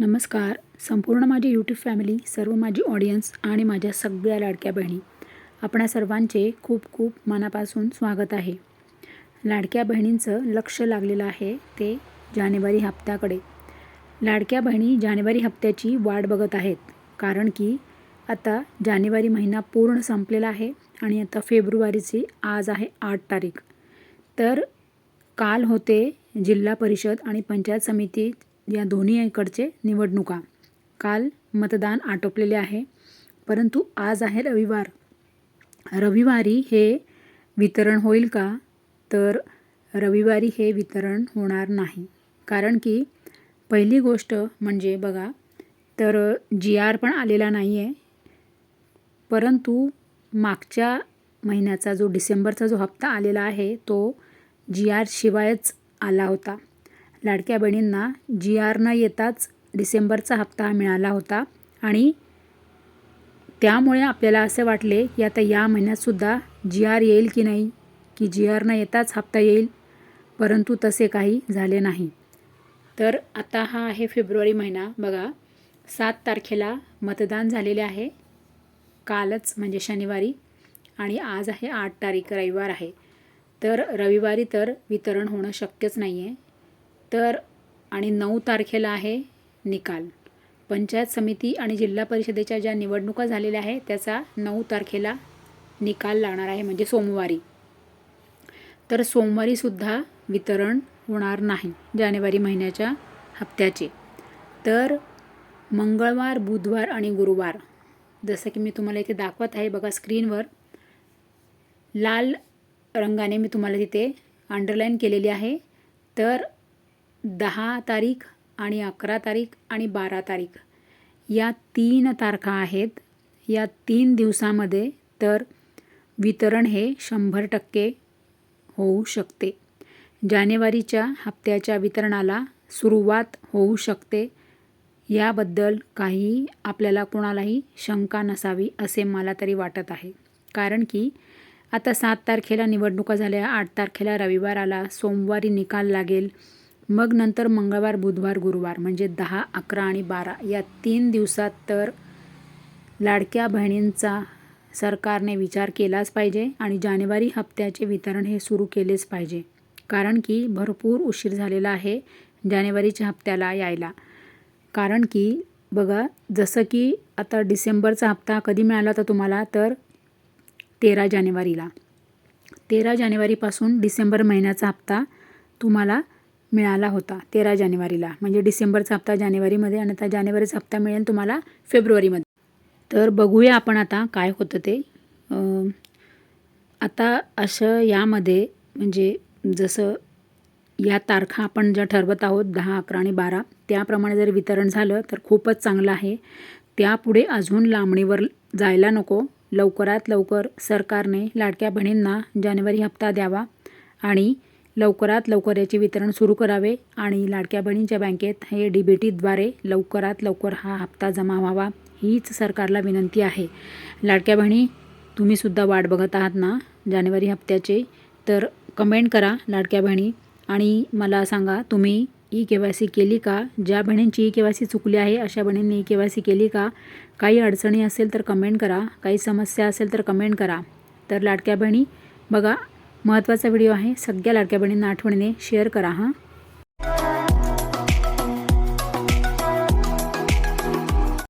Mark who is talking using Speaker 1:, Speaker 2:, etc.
Speaker 1: नमस्कार. संपूर्ण माझी यूट्यूब फॅमिली सर्व माझी ऑडियन्स आणि माझ्या सगळ्या लाडक्या बहिणी आपणा सर्वांचे खूप खूप मनापासून स्वागत आहे. लाडक्या बहिणींचं लक्ष लागलेलं आहे ते जानेवारी हप्त्याकडे. लाडक्या बहिणी जानेवारी हप्त्याची वाट बघत आहेत कारण की आता जानेवारी महिना पूर्ण संपलेला आहे आणि आता फेब्रुवारीची आज आहे आठ तारीख. तर काल होते जिल्हा परिषद आणि पंचायत समिती या दोन्हीकडचे निवडणुका. काल मतदान आटोपलेले आहे परंतु आज आहे रविवार. रविवारी हे वितरण होईल का? तर रविवारी हे वितरण होणार नाही. कारण की पहिली गोष्ट म्हणजे बघा तर जी आर पण आलेला नाही आहे परंतु मागच्या महिन्याचा जो डिसेंबरचा जो हप्ता आलेला आहे तो जी आरशिवायच आला होता. लाडक्या बहिणींना जी आर न येताच डिसेंबरचा हप्ता मिळाला होता आणि त्यामुळे आपल्याला असे वाटले की आता या महिन्यातसुद्धा जी आर येईल की नाही की जी आर न येताच हप्ता येईल परंतु तसे काही झाले नाही. तर आता हा आहे फेब्रुवारी महिना. बघा सात तारखेला मतदान झालेले आहे. कालच म्हणजे शनिवारी आणि आज आहे आठ तारीख रविवार आहे. तर रविवारी तर वितरण होणं शक्यच नाही आहे तर आणि नऊ तारखेला आहे निकाल. पंचायत समिती आणि जिल्हा परिषदेच्या ज्या निवडणुका झालेल्या आहे त्याचा नऊ तारखेला निकाल लागणार आहे म्हणजे सोमवारी. तर सोमवारीसुद्धा वितरण होणार नाही जानेवारी महिन्याच्या हप्त्याचे. तर मंगळवार बुधवार आणि गुरुवार जसं की मी तुम्हाला इथे दाखवत आहे बघा स्क्रीनवर लाल रंगाने मी तुम्हाला तिथे अंडरलाईन केलेली आहे. तर दहा तारीख आणि अकरा तारीख आणि बारा तारीख. या तीन तारखा आहेत. या तीन दिवसामध्ये तर वितरण हे शंभर टक्के होऊ शकते. जानेवारीच्या हप्त्याच्या वितरणाला सुरुवात होऊ शकते. याबद्दल काही आपल्याला कोणालाही शंका नसावी असे मला तरी वाटत आहे. कारण की आता सात तारखेला निवडणुका झाल्या आठ तारखेला रविवार आला सोमवारी निकाल लागेल मग नंतर मंगळवार बुधवार गुरुवार म्हणजे दहा अकरा आणि बारा या तीन दिवसात तर लाडक्या बहिणींचा सरकारने विचार केलाच पाहिजे आणि जानेवारी हप्त्याचे वितरण हे सुरू केलेच पाहिजे. कारण की भरपूर उशीर झालेला आहे जानेवारीच्या हप्त्याला यायला. कारण की बघा जसं की आता डिसेंबरचा हप्ता कधी मिळाला होता तुम्हाला? तर तेरा जानेवारीला. तेरा जानेवारीपासून डिसेंबर महिन्याचा हप्ता तुम्हाला मिळाला होता तेरा जानेवारीला. म्हणजे डिसेंबरचा हप्ता जानेवारीमध्ये आणि आता जानेवारीचा हप्ता मिळेल तुम्हाला फेब्रुवारीमध्ये. तर बघूया आपण आता काय होतं ते. आता असं यामध्ये म्हणजे जसं या तारखा आपण ज्या ठरवत आहोत दहा अकरा आणि बारा त्याप्रमाणे जर वितरण झालं तर खूपच चांगलं आहे. त्यापुढे अजून लांबणीवर जायला नको. लवकरात लवकर सरकारने लाडक्या बहिणींना जानेवारी हप्ता द्यावा आणि लवकरात लवकर याचे वितरण सुरू करावे आणि लाडक्या बहिणींच्या बँकेत हे डी बी टीद्वारे लवकरात लवकर हा हप्ता जमा व्हावा हीच सरकारला विनंती आहे. लाडक्या बहिणी तुम्हीसुद्धा वाट बघत आहात ना? जानेवारी हप्त्याचे. तर कमेंट करा लाडक्या बहिणी. आणि मला सांगा तुम्ही ई के वाय सी केली का? ज्या बहिणींची ई के वाय सी चुकली आहे अशा बहिणींनी ई के वाय सी केली का? काही अडचणी असेल तर कमेंट करा. काही समस्या असेल तर कमेंट करा. तर लाडक्या बहिणी बघा महत्त्वाचा व्हिडिओ आहे. सगळ्या लाडक्या बहिणींना आठवणीने शेअर करा हां.